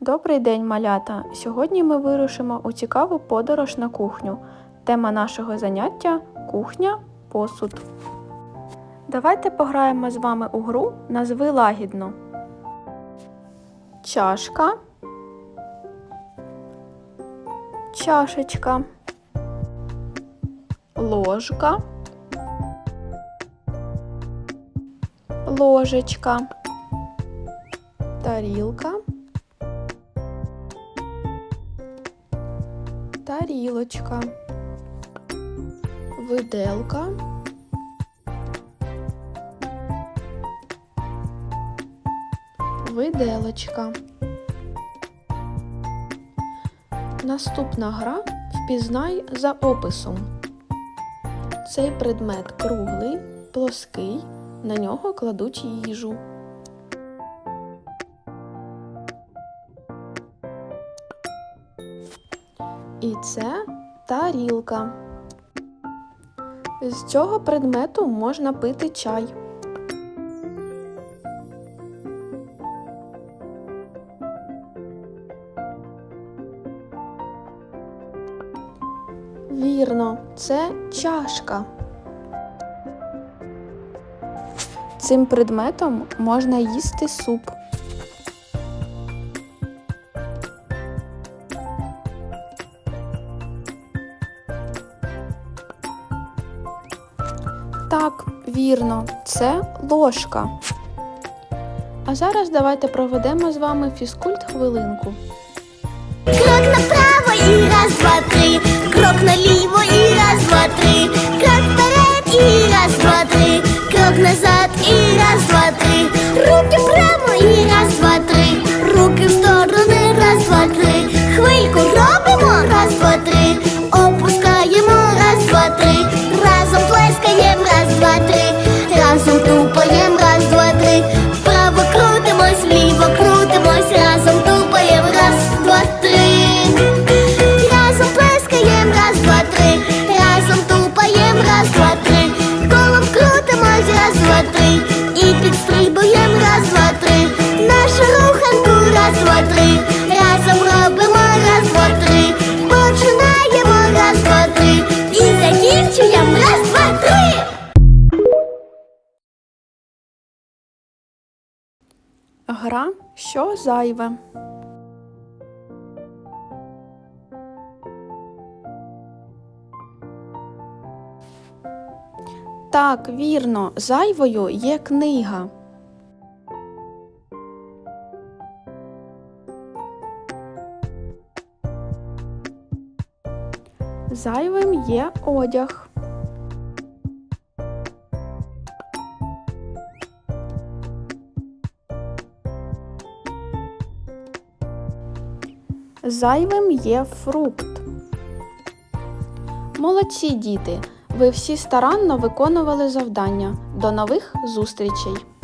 Добрий день, малята! Сьогодні ми вирушимо у цікаву подорож на кухню. Тема нашого заняття кухня, посуд. Давайте пограємо з вами у гру назви лагідно. Чашка. Чашечка. Ложка. Ложечка. Тарілка. Тарілочка, виделка, виделочка. Наступна гра впізнай за описом. Цей предмет круглий, плоский, на нього кладуть їжу. І це тарілка. З цього предмету можна пити чай. Вірно, це чашка. Цим предметом можна їсти суп. Так, вірно, це ложка. А зараз давайте проведемо з вами фізкульт хвилинку. Крок направо і раз, два, три. Крок наліво раз, два, три. Разом робимо, раз, два, три. Починаємо, раз, два, три. І закінчуємо, раз, два, три. Гра що зайве. Так, вірно, зайвою є книга. Зайвим є одяг. Зайвим є фрукт. Молодці діти! Ви всі старанно виконували завдання. До нових зустрічей!